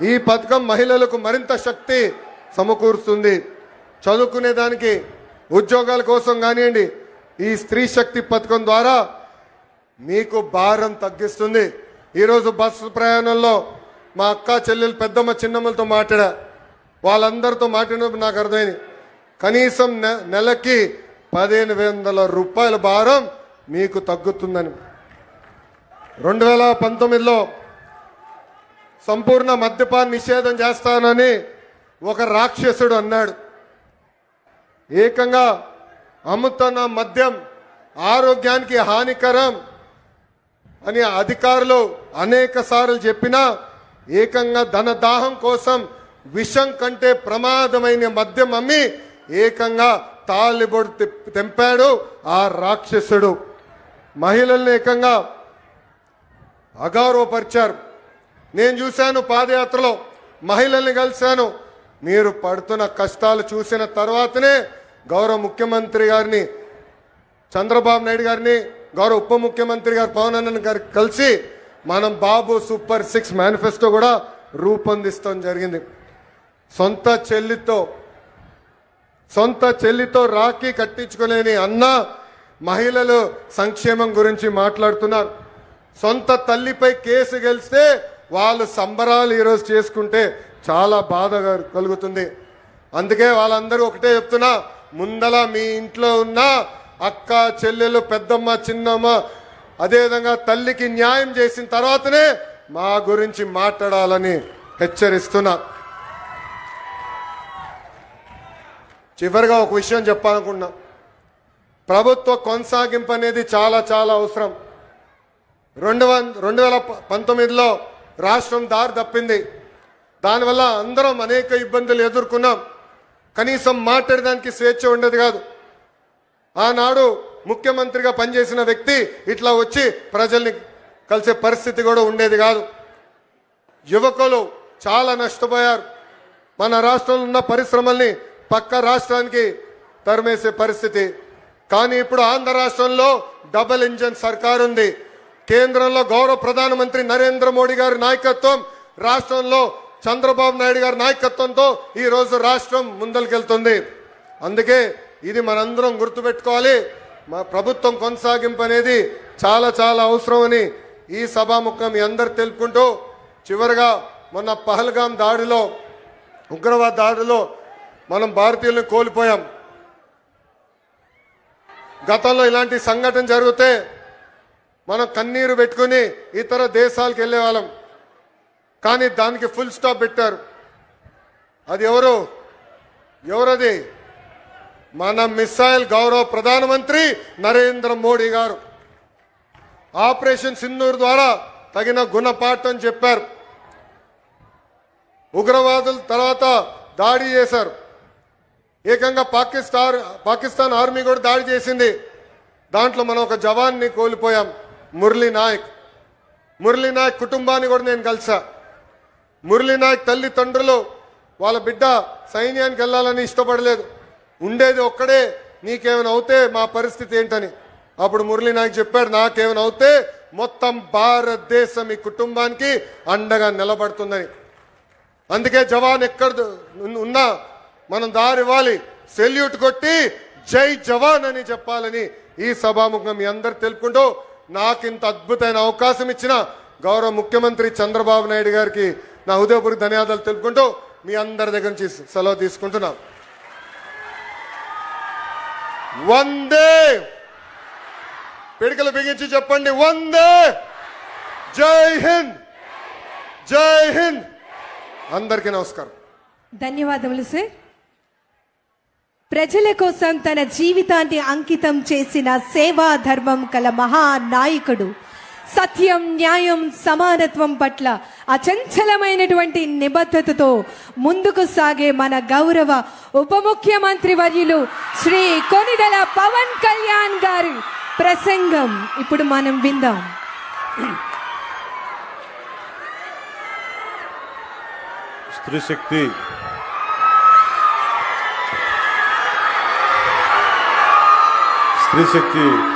ఈ పథకం మహిళలకు మరింత శక్తి సమకూరుస్తుంది. చదువుకునే దానికి ఉద్యోగాల కోసం కానివ్వండి ఈ స్త్రీ శక్తి పథకం ద్వారా మీకు భారం తగ్గిస్తుంది. ఈరోజు బస్సు ప్రయాణంలో మా అక్క చెల్లెలు పెద్దమ్మ చిన్నమ్మలతో మాట్లాడా. వాళ్ళందరితో మాట్లాడినప్పుడు నాకు అర్థమైంది. కనీసం నె- నెలకి పదిహేను వందల రూపాయల భారం మీకు తగ్గుతుందని. రెండు వేల పంతొమ్మిదిలో సంపూర్ణ మద్యపాన నిషేధం చేస్తానని ఒక రాక్షసుడు అన్నాడు. ఏకంగా అమ్ముతున్న మద్యం ఆరోగ్యానికి హానికరం అని అధికారులు అనేక సార్లు చెప్పినా ఏకంగా ధనదాహం కోసం విషం కంటే ప్రమాదమైన మద్యం అమ్మి ఏకంగా తాలిబొడి తెంపాడు ఆ రాక్షసుడు. మహిళల్ని ఏకంగా అగౌరవపరిచారు నేను చూశాను పాదయాత్రలో మహిళల్ని కలిశాను. మీరు పడుతున్న కష్టాలు చూసిన తర్వాతనే గౌరవ ముఖ్యమంత్రి గారిని చంద్రబాబు నాయుడు గారిని గౌరవ ఉప ముఖ్యమంత్రి గారు పవన్ అన్న గారికి కలిసి మనం బాబు సూపర్ సిక్స్ మేనిఫెస్టో కూడా రూపొందిస్తాం జరిగింది. సొంత చెల్లితో సొంత చెల్లితో రాఖీ కట్టించుకునేని అన్న మహిళలు సంక్షేమం గురించి మాట్లాడుతున్నారు. సొంత తల్లిపై కేసు గెలిస్తే వాళ్ళు సంబరాలు ఈరోజు చేసుకుంటే చాలా బాధ కలుగుతుంది. అందుకే వాళ్ళందరూ ఒకటే చెప్తున్నా ముందల మీ ఇంట్లో ఉన్న అక్క చెల్లెలు పెద్దమ్మ చిన్నమ్మ అదేవిధంగా తల్లికి న్యాయం చేసిన తర్వాతనే మా గురించి మాట్లాడాలని హెచ్చరిస్తున్నా. చివరిగా ఒక విషయం చెప్పాలనుకున్నా ప్రభుత్వ కొనసాగింపు అనేది చాలా చాలా అవసరం. రెండు వంద రెండు వేల ప- పంతొమ్మిదిలో రాష్ట్రం దారి తప్పింది. దానివల్ల అందరం అనేక ఇబ్బందులు ఎదుర్కొన్నాం. కనీసం మాట్లాడడానికి స్వేచ్ఛ ఉండేది కాదు. ఆనాడు ముఖ్యమంత్రిగా పనిచేసిన వ్యక్తి ఇట్లా వచ్చి ప్రజల్ని కలిసే పరిస్థితి కూడా ఉండేది కాదు. యువకులు చాలా నష్టపోయారు. మన రాష్ట్రంలో ఉన్న పరిశ్రమల్ని పక్క రాష్ట్రానికి తరిమేసే పరిస్థితి. కానీ ఇప్పుడు ఆంధ్ర రాష్ట్రంలో డబుల్ ఇంజన్ సర్కారు ఉంది కేంద్రంలో గౌరవ ప్రధానమంత్రి నరేంద్ర మోడీ గారి నాయకత్వం రాష్ట్రంలో చంద్రబాబు నాయుడు గారి నాయకత్వంతో ఈ రోజు రాష్ట్రం ముందరికెళ్తుంది. అందుకే ఇది మనందరం గుర్తుపెట్టుకోవాలి. మా ప్రభుత్వం కొనసాగింపు అనేది చాలా చాలా అవసరమని ఈ సభాముఖం మీ అందరు తెలుపుకుంటూ చివరిగా మొన్న పహల్గాం దాడిలో ఉగ్రవాద దాడిలో మనం భారతీయులను కోల్పోయాం. గతంలో ఇలాంటి సంఘటన జరిగితే మనం కన్నీరు పెట్టుకుని ఇతర దేశాలకు వెళ్ళేవాళ్ళం. కానీ దానికి ఫుల్ స్టాప్ పెట్టారు. అది ఎవరు? ఎవరది? మన మిస్సైల్ గౌరవ ప్రధానమంత్రి నరేంద్ర మోడీ గారు. ఆపరేషన్ సింధూర్ ద్వారా తగిన గుణపాఠం చెప్పారు. ఉగ్రవాదుల తర్వాత దాడి చేశారు. ఏకంగా పాకిస్తాన్ పాకిస్తాన్ ఆర్మీ కూడా దాడి చేసింది. దాంట్లో మనం ఒక జవాన్ని కోల్పోయాం. మురళీ నాయక్. మురళీ నాయక్ కుటుంబాన్ని కూడా నేను కలిసా. మురళీ నాయక్ తల్లిదండ్రులు వాళ్ళ బిడ్డ సైన్యానికి వెళ్ళాలని ఇష్టపడలేదు. ఉండేది ఒక్కడే నీకేమైనా అవుతే మా పరిస్థితి ఏంటని. అప్పుడు మురళీ నాయక్ చెప్పాడు నాకేమైనా అవుతే మొత్తం భారతదేశం ఈ కుటుంబానికి అండగా నిలబడుతుందని. అందుకే జవాన్ ఎక్కడ ఉన్నా మనం దారివ్వాలి సెల్యూట్ కొట్టి జై జవాన్ అని చెప్పాలని ఈ సభాముఖం మీ అందరు తెలుపుకుంటూ నాకు ఇంత అద్భుతమైన అవకాశం ఇచ్చిన గౌరవ ముఖ్యమంత్రి చంద్రబాబు నాయుడు గారికి నా హృదయపూర్వక ధన్యవాదాలు తెలుపుకుంటూ మీ అందరి దగ్గర నుంచి సెలవు తీసుకుంటున్నాం. వందే! పిడికలు బిగించి చెప్పండి. వందే! జై హింద్! జై హింద్! అందరికీ నమస్కారం. ధన్యవాదములు సార్. ప్రజల కోసం తన జీవితాన్ని అంకితం చేసిన సేవా ధర్మం కల మహా నాయకుడు సత్యం న్యాయం సమానత్వం పట్ల అచంచలమైనటువంటి నిబద్ధతతో ముందుకు సాగే మన గౌరవ ఉప ముఖ్యమంత్రి వర్యులు శ్రీ కొనిదల పవన్ కళ్యాణ్ గారి ప్రసంగం ఇప్పుడు మనం విందాం. స్త్రీశక్తి శక్తి స్త్రీ శక్తి